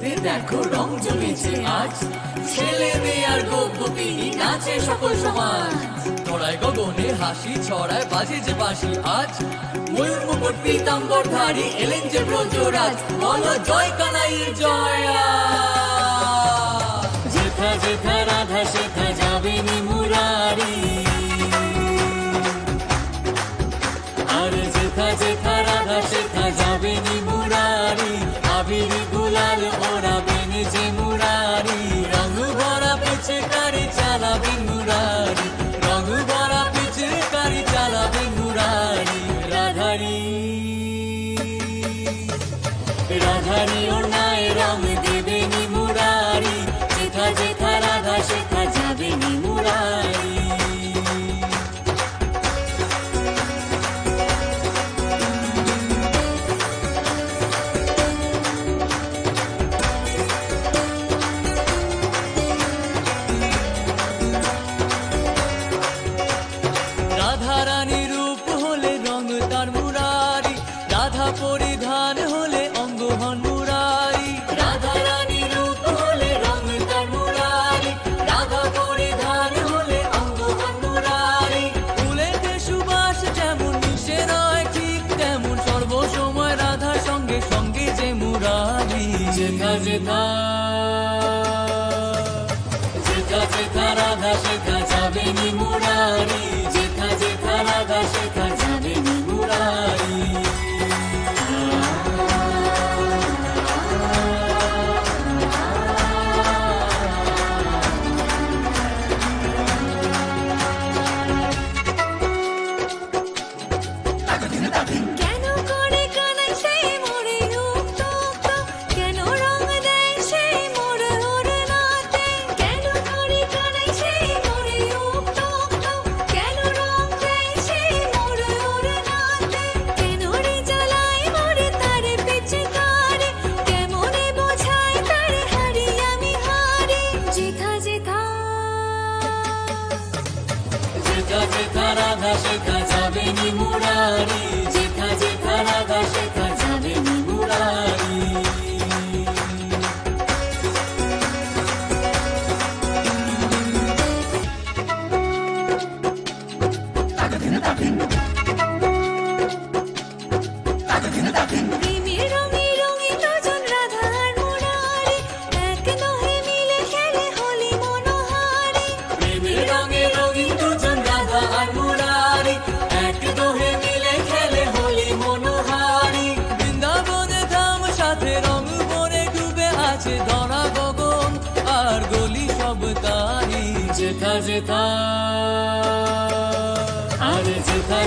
হোলিতে দেখো, রং জমেছে আজ। ছেলে মেয়ে আর গোপী নাচে সকল সমাজ। ছড়ায় গগনে হাসি, ছড়ায় বাজে যে বাসি আজ। ময়ূর মুকুট, পীতাম্বর ধারী, এলেন যে ব্রজরাজ। বলো জয় কানাইয়ের জয়। যেথা যেথা রাধা, সেথা যাবে নি মুরারি। আর যেথা যেথা রাধা, সেথা রাধারি রাধা পরিধান হলে অঙ্গ হন মুরারি রাধা রানী রূপ হলে রং তার মুরারি রাধা পরিধান হলে অঙ্গ হন মুরারি ফুলেতে সুবাস যেমন মিশে নয় ঠিক তেমন সর্বসময় রাধার সঙ্গে সঙ্গে যে মুরারি। যেথা যেথা যেথা যেথা রাধা শেখা যাবে নি মুরারি। যেথা যেথা রাধা শেখা যাবে কাঠে রং মরে ডুবে আছে ধরা গগন, আর গলি সব তারি যেথা যেথা। আরে যেথা